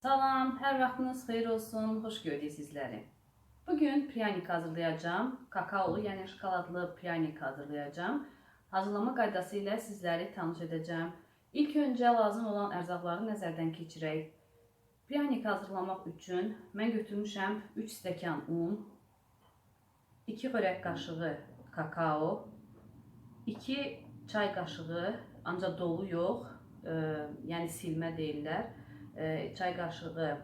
Salam, hər vaxtınız xeyir olsun, xoş gördük sizləri. Bugün pryanik hazırlayacağım. Kakaolu, yəni şokoladlı pryanik hazırlayacağım. Hazırlama qaydası ilə sizləri tanış edəcəm. İlk öncə lazım olan ərzaqları nəzərdən keçirək. Pryanik hazırlamaq üçün mən götürmüşəm 3 stəkan un, 2 xörək qaşığı kakao, 2 çay qaşığı, ancaq dolu yox, e, yəni silmə deyirlər. E, çay qaşığı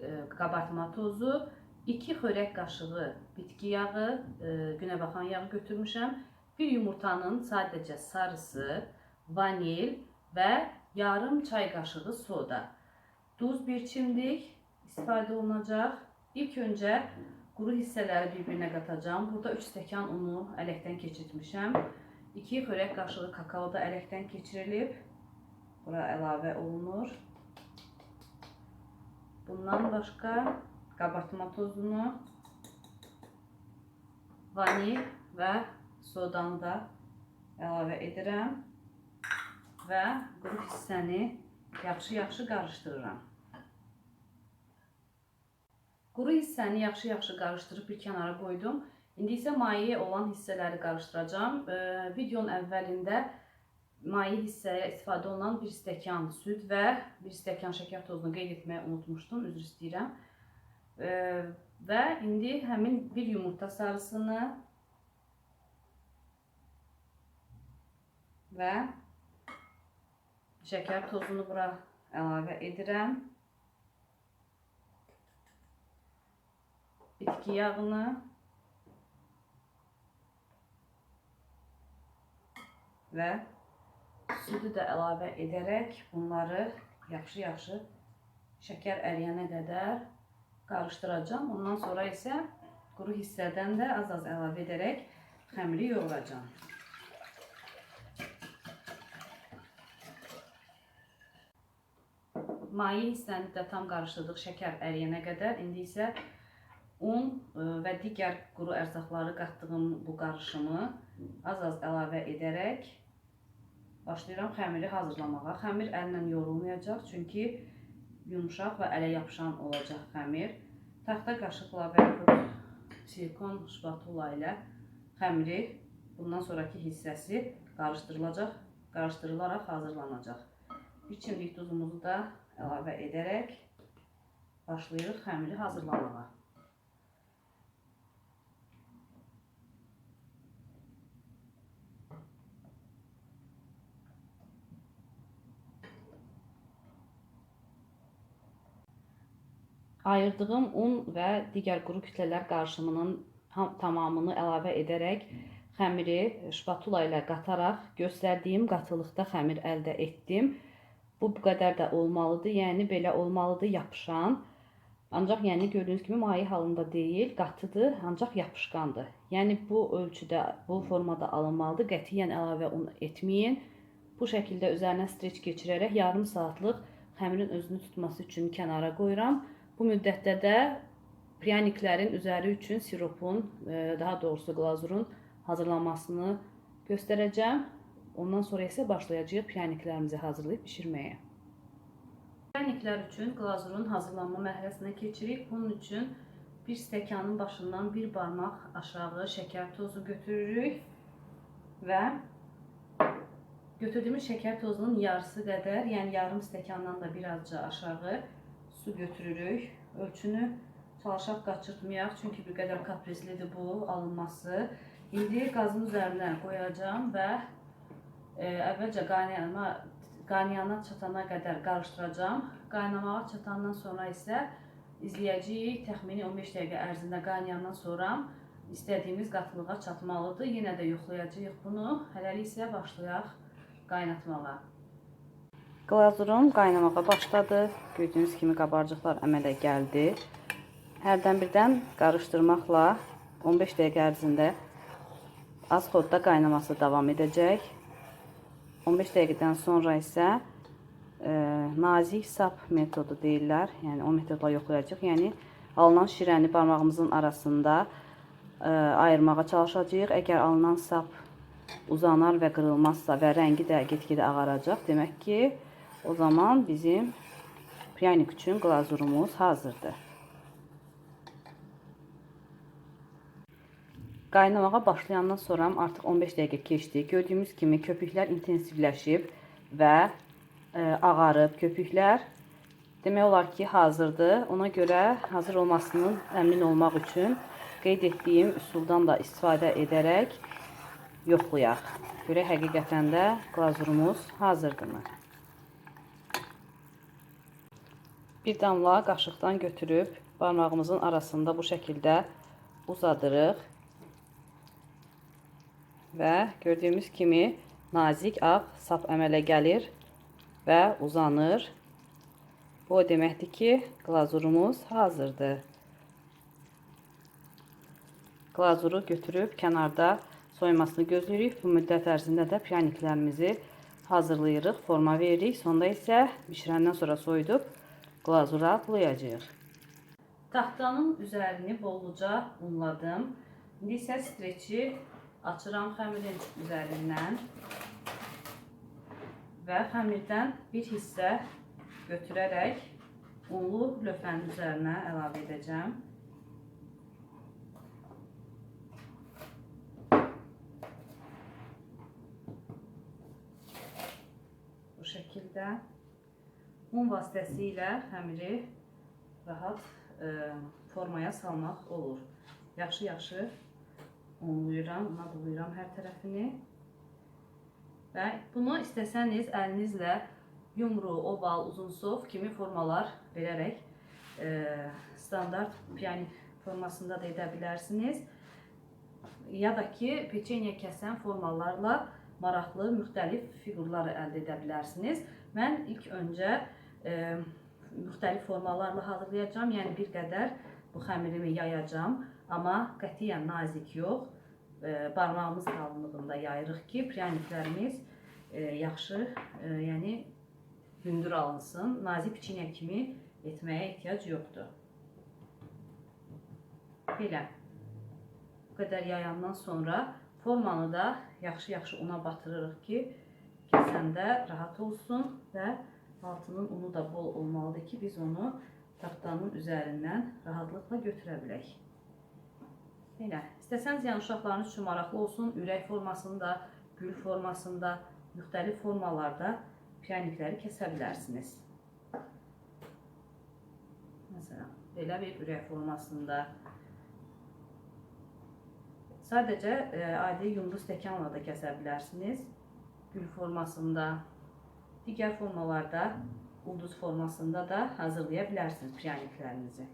e, qabartma tozu, 2 xörək qaşığı bitki yağı, e, günəbaxan yağı götürmüşəm. Bir yumurtanın sadəcə sarısı, vanil və yarım çay qaşığı soda. Duz bir çimdik istifadə olunacaq. İlk öncə quru hissələri bir-birinə qatacağam. Burada 3 stəkan unu ələkdən keçirtmişəm. 2 xörək qaşığı kakao da ələkdən keçirilib. Bura əlavə olunur. Bundan başqa qabartma tozunu, vanil və sodanı da əlavə edirəm və quru hissəni yaxşı-yaxşı qarışdırıram. Quru hissəni yaxşı-yaxşı qarışdırıb bir kənara qoydum. İndi isə maye olan hissələri qarışdıracağam. Ee, videonun əvvəlində maye hissəyə istifadə olunan 1 stəkan süd və 1 stəkan şəkər tozunu qeyd etməyi unutmuşdum, üzr istəyirəm. Ee, və indi həmin bir yumurta sarısını və şəkər tozunu bura əlavə edirəm. Bitki yağını və südü də əlavə edərək bunları yaxşı-yaxşı şəkər əriyənə qədər qarışdıracağam. Ondan sonra isə quru hissədən də az-az əlavə edərək xəmiri yoğuracağam. Maye hissəni də tam qarışdırdıq şəkər əriyənə qədər. İndi isə un e, və digər quru ərzaqları qatdığım bu qarışımı az-az əlavə edərək başlayıram xəmiri hazırlamağa. Xəmir əllə yoğrulmayacaq, çünki yumşaq və ələ yapışan olacaq xəmir. Taxta qaşıqla və silikon şpatula ilə xəmiri bundan sonraki hissəsi qarışdırılacaq, qarışdırılaraq hazırlanacaq. Bir çimdik duzumuzu da əlavə edərək başlayırıq xəmiri hazırlamağa. Ayırdığım un və digər quru kütlələr qarışımının tam- tamamını əlavə edərək xəmiri şpatula ilə qataraq göstərdiyim qatılıqda xəmir əldə etdim. Bu bu qədər də olmalıdır. Yəni belə olmalıdır yapışan. Ancaq yəni gördüyünüz kimi maye halında deyil, qatıdır, ancaq yapışqandır. Yəni bu ölçüdə, bu formada alınmalıdır. Qətiyyən əlavə un etməyin. Bu şəkildə üzərinə streç keçirərək yarım saatlıq xəmirin özünü tutması üçün kənara qoyuram. Bu müddətdə də pryaniklərin üzəri üçün siropun, e, daha doğrusu glazurun hazırlanmasını göstərəcəm. Ondan sonra isə başlayacağıq pryaniklərimizi hazırlayıb bişirməyə. Pryaniklər üçün glazurun hazırlanma mərhələsinə keçirik. Bunun üçün bir stəkanın başından bir barmaq aşağı şəkər tozu götürürük və götürdüyümüz şəkər tozunun yarısı qədər, yəni yarım stəkandan da birazca aşağı su götürürük. Ölçünü çalışaq qaçırtmayaq, çünki bir qədər kaprizlidir bu alınması. İndi qazın üzərinə qoyacağam və e, əvvəlcə qaynayana, qaynayana çatana qədər qarışdıracağam. Qaynamağa çatandan sonra isə izləyəcəyik. Təxmini 15 dəqiqə ərzində qaynayandan sonra istədiyimiz qatılığa çatmalıdır. Yenə də yoxlayacağıq bunu. Hələlik isə başlayaq qaynatmağa. Glazurum qaynamağa başladı. Gördüyünüz kimi qabarcıqlar əmələ gəldi. Hərdən birdən qarışdırmaqla 15 dəqiqə ərzində az xodda qaynaması davam edəcək. 15 dəqiqədən sonra isə e, nazik sap metodu deyirlər. Yəni o metodla yoxlayacağıq. Yəni alınan şirəni barmağımızın arasında e, ayırmağa çalışacağıq. Əgər alınan sap uzanar və qırılmazsa və rəngi də get-gedə ağaracaq, demək ki, o zaman bizim pryanik üçün glazurumuz hazırdır. Qaynamağa başlayandan sonra artıq 15 dəqiqə keçdi. Gördüyümüz kimi köpüklər intensivləşib və e, ağarıb köpüklər. Demək olar ki, hazırdır. Ona görə hazır olmasının əmin olmaq üçün qeyd etdiyim üsuldan da istifadə edərək yoxlayaq. Görək həqiqətən də glazurumuz hazırdırmı? Bir damla qaşıqdan götürüb barmağımızın arasında bu şəkildə uzadırıq. Və gördüyümüz kimi nazik ağ sap əmələ gəlir və uzanır. Bu o deməkdir ki, glazurumuz hazırdır. Glazuru götürüb kənarda soymasını gözləyirik. Bu müddət ərzində də pryaniklərimizi hazırlayırıq, forma veririk. Sonda isə bişirəndən sonra soyudub glazura bulayacağıq. Taxtanın üzərini bolluca unladım. İndi isə streçi açıram xəmirin üzərindən və xəmirdən bir hissə götürərək unlu lövhənin üzərinə əlavə edəcəm. Bu şəkildə un vasitəsilə xəmiri rahat e, formaya salmaq olur. Yaxşı-yaxşı unlayıram, una bulayıram hər tərəfini. Və bunu istəsəniz əlinizlə yumru, oval, uzunsov kimi formalar verərək e, standart piyanik formasında da edə bilərsiniz. Ya da ki, peçenya kəsən formalarla maraqlı müxtəlif fiqurlar əldə edə bilərsiniz. Mən ilk öncə e, müxtəlif formalarla hazırlayacağam. Yəni bir qədər bu xəmirimi yayacağam, amma qətiyyən nazik yox. E, barmağımız qalınlığında yayırıq ki, pryaniklərimiz e, yaxşı, e, yəni hündür alınsın. Nazik piçinya kimi etməyə ehtiyac yoxdur. Belə. Bu qədər yayandan sonra formanı da yaxşı-yaxşı una batırırıq ki, kəsəndə rahat olsun və altının unu da bol olmalıdır ki, biz onu taxtanın üzərindən rahatlıqla götürə bilək. Belə. İstəsəniz yəni uşaqlarınız üçün maraqlı olsun, ürək formasında, gül formasında, müxtəlif formalarda piyanikləri kəsə bilərsiniz. Məsələn, belə bir ürək formasında Sadəcə e, adi yumru stəkanla da kəsə bilərsiniz. Gül formasında, digər formalarda, ulduz formasında da hazırlaya bilərsiniz pryaniklərinizi.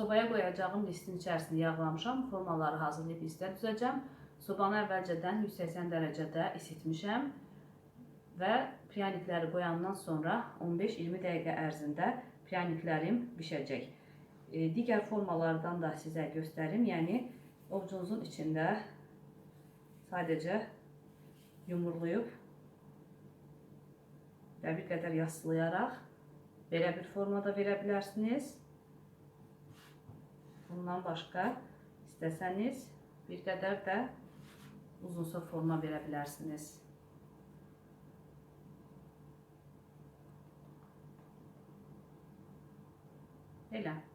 Sobaya qoyacağım listin içərisində yağlamışam. Formaları hazırlayıb listə düzəcəm. Sobanı əvvəlcədən 180 dərəcədə isitmişəm və pryanikləri qoyandan sonra 15-20 dəqiqə ərzində pryaniklərim bişəcək. E, digər formalardan da sizə göstərim. Yəni ovcunuzun içində sadəcə yumurlayıb və bir qədər yaslayaraq belə bir formada verə bilərsiniz. Bundan başqa istəsəniz bir qədər də uzunsa forma verə bilərsiniz. Elə.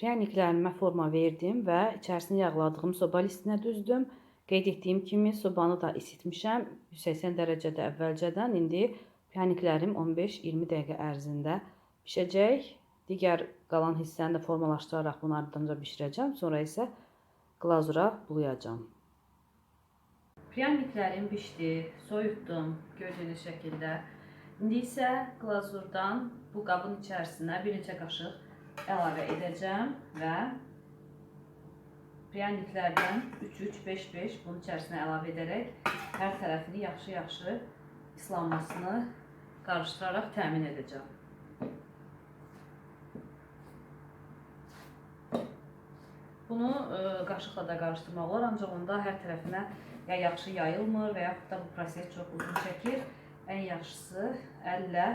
Pryaniklərimə forma verdim və içərisini yağladığım soba listinə düzdüm. Qeyd etdiyim kimi sobanı da isitmişəm 180 dərəcədə əvvəlcədən. İndi pryaniklərim 15-20 dəqiqə ərzində bişəcək. Digər qalan hissəni də formalaşdıraraq bunu ardınca bişirəcəm. Sonra isə glazura bulayacağam. Pryaniklərim bişdi, soyutdum gördüyünüz şəkildə. İndi isə glazurdan bu qabın içərisinə bir neçə qaşıq əlavə edəcəm və pryaniklərdən 3-3-5-5 bunun içərisinə əlavə edərək hər tərəfini yaxşı-yaxşı islanmasını qarışdıraraq təmin edəcəm. Bunu ə, qaşıqla da qarışdırmaq olar, ancaq onda hər tərəfinə ya yaxşı yayılmır və yaxud da bu proses çox uzun çəkir. Ən yaxşısı əllə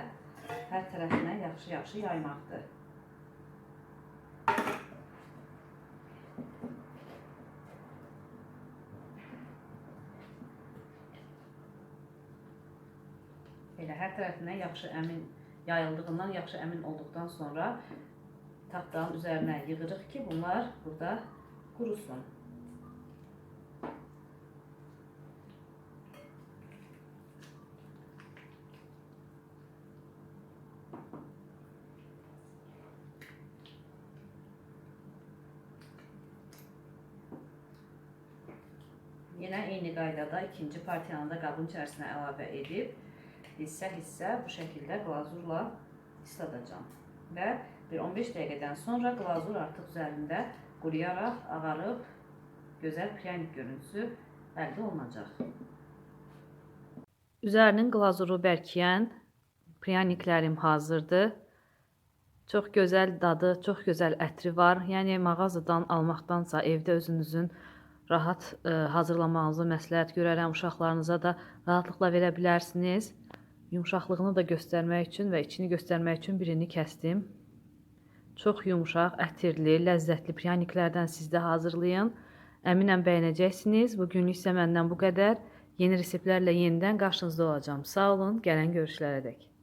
hər tərəfinə yaxşı-yaxşı yaymaqdır. Elə hər tərəfindən yaxşı əmin yayıldığından, yaxşı əmin olduqdan sonra taxtanın üzərinə yığırıq ki, bunlar burada qurusun. Yine eyni qaydada ikinci partiyanı da qabın içərisinə əlavə edib hissə-hissə bu şəkildə glazurla isladacağım. Və bir 15 dəqiqədən sonra glazur artıq üzərində quruyaraq ağarıb gözəl pryanik görüntüsü əldə olunacaq. Üzərinin glazuru bərkiyən pryaniklərim hazırdır. Çox gözəl dadı, çox gözəl ətri var. Yəni mağazadan almaqdansa evdə özünüzün rahat e, hazırlamağınızı məsləhət görərəm. Uşaqlarınıza da rahatlıqla verə bilərsiniz. Yumşaqlığını da göstərmək üçün və içini göstərmək üçün birini kəsdim. Çox yumşaq, ətirli, ləzzətli pryaniklərdən siz də hazırlayın. Əminəm bəyənəcəksiniz. Bu günlük isə məndən bu qədər. Yeni reseptlərlə yenidən qarşınızda olacağam. Sağ olun, gələn görüşlərə dək.